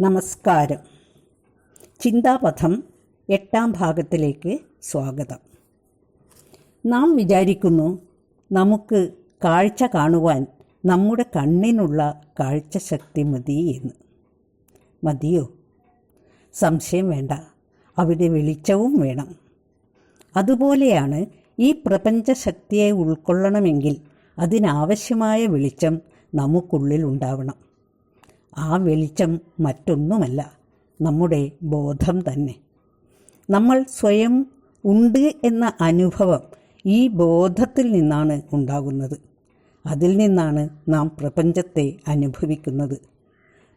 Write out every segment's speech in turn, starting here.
നമസ്കാരം. ചിന്താപഥം എട്ടാം ഭാഗത്തിലേക്ക് സ്വാഗതം. നാം വിചാരിക്കുന്നു നമുക്ക് കാഴ്ച കാണുവാൻ നമ്മുടെ കണ്ണിനുള്ള കാഴ്ചശക്തി മതി എന്ന്. മതിയോ? സംശയം വേണ്ട. അവിടെ വെളിച്ചവും വേണം. അതുപോലെയാണ് ഈ പ്രപഞ്ചശക്തിയെ ഉൾക്കൊള്ളണമെങ്കിൽ അതിനാവശ്യമായ വെളിച്ചം നമുക്കുള്ളിൽ ഉണ്ടാവണം. ആ വെളിച്ചം മറ്റൊന്നുമല്ല നമ്മുടെ ബോധം തന്നെ. നമ്മൾ സ്വയം ഉണ്ട് എന്ന അനുഭവം ഈ ബോധത്തിൽ നിന്നാണ് ഉണ്ടാകുന്നത്. അതിൽ നിന്നാണ് നാം പ്രപഞ്ചത്തെ അനുഭവിക്കുന്നത്.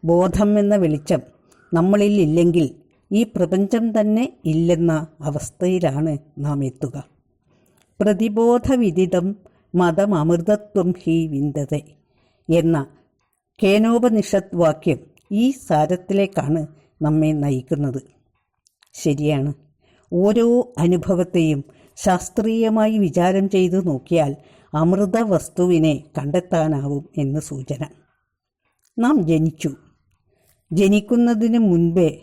ബോധം എന്ന വെളിച്ചം നമ്മളിൽ ഇല്ലെങ്കിൽ ഈ പ്രപഞ്ചം തന്നെ ഇല്ലെന്ന അവസ്ഥയിലാണ് നാം എത്തുക. പ്രതിബോധവിദിതം മതമൃതത്വം ഹി വിന്ദത എന്ന കേനോപനിഷത്ത് വാക്യം ഈ സാരത്തിലേക്കാണ് നമ്മെ നയിക്കുന്നത്. ശരിയാണ്. ഓരോ അനുഭവത്തെയും ശാസ്ത്രീയമായി വിചാരം ചെയ്തു നോക്കിയാൽ അമൃത വസ്തുവിനെ കണ്ടെത്താനാവും എന്ന് സൂചന. നാം ജനിച്ചു. ജനിക്കുന്നതിന് മുൻപേ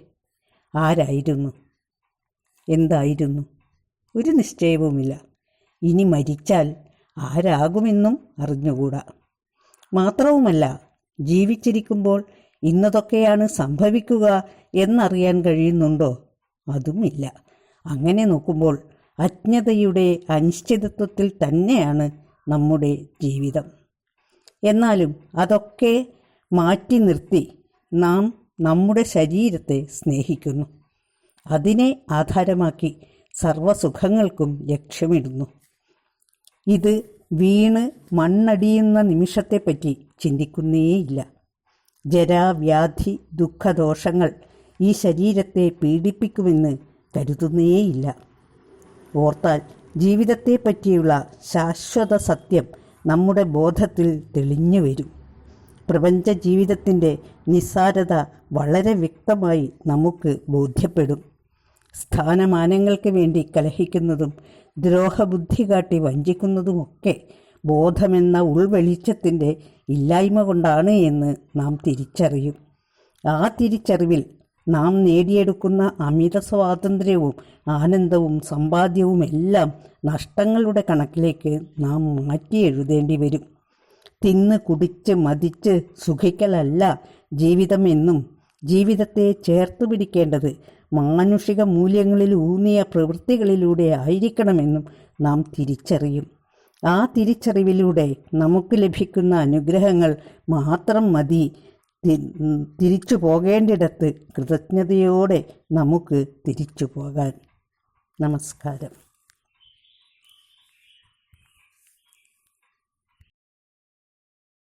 ആരായിരുന്നു? എന്തായിരുന്നു? ഒരു നിശ്ചയവുമില്ല. ഇനി മരിച്ചാൽ ആരാകുമെന്നും അറിഞ്ഞുകൂടാ. മാത്രവുമല്ല ജീവിച്ചിരിക്കുമ്പോൾ ഇന്നതൊക്കെയാണ് സംഭവിക്കുക എന്നറിയാൻ കഴിയുന്നുണ്ടോ? അതുമില്ല. അങ്ങനെ നോക്കുമ്പോൾ അജ്ഞതയുടെ അനിശ്ചിതത്വത്തിൽ തന്നെയാണ് നമ്മുടെ ജീവിതം. എന്നാലും അതൊക്കെ മാറ്റി നിർത്തി നാം നമ്മുടെ ശരീരത്തെ സ്നേഹിക്കുന്നു. അതിനെ ആധാരമാക്കി സർവസുഖങ്ങൾക്കും ലക്ഷ്യമിടുന്നു. ഇത് വീണ് മണ്ണടിയുന്ന നിമിഷത്തെപ്പറ്റി ചിന്തിക്കുന്നേയില്ല. ജരാവ്യാധി ദുഃഖദോഷങ്ങൾ ഈ ശരീരത്തെ പീഡിപ്പിക്കുമെന്ന് കരുതുന്നേയില്ല. ഓർത്താൽ ജീവിതത്തെപ്പറ്റിയുള്ള ശാശ്വത സത്യം നമ്മുടെ ബോധത്തിൽ തെളിഞ്ഞു വരും പ്രപഞ്ച ജീവിതത്തിന്റെ നിസ്സാരത വളരെ വ്യക്തമായി നമുക്ക് ബോധ്യപ്പെടും. സ്ഥാനമാനങ്ങൾക്ക് വേണ്ടി കലഹിക്കുന്നതും ദ്രോഹബുദ്ധി കാട്ടി വഞ്ചിക്കുന്നതുമൊക്കെ ബോധമെന്ന ഉൾവെളിച്ചത്തിന്റെ ഇല്ലായ്മ കൊണ്ടാണ് എന്ന് നാം തിരിച്ചറിയും. ആ തിരിച്ചറിവിൽ നാം നേടിയെടുക്കുന്ന അമിത സ്വാതന്ത്ര്യവും ആനന്ദവും സമ്പാദ്യവും എല്ലാം നഷ്ടങ്ങളുടെ കണക്കിലേക്ക് നാം മാറ്റി എഴുതേണ്ടി വരും. തിന്ന് കുടിച്ച് മതിച്ച് സുഖിക്കലല്ല ജീവിതമെന്നും ജീവിതത്തെ ചേർത്ത് പിടിക്കേണ്ടത് മാനുഷിക മൂല്യങ്ങളിൽ ഊന്നിയ പ്രവൃത്തികളിലൂടെ ആയിരിക്കണമെന്നും നാം തിരിച്ചറിയും. ആ തിരിച്ചറിവിലൂടെ നമുക്ക് ലഭിക്കുന്ന അനുഗ്രഹങ്ങൾ മാത്രം മതി. തിരിച്ചു പോകേണ്ടിടത്ത് കൃതജ്ഞതയോടെ നമുക്ക് തിരിച്ചു പോകാൻ. നമസ്കാരം.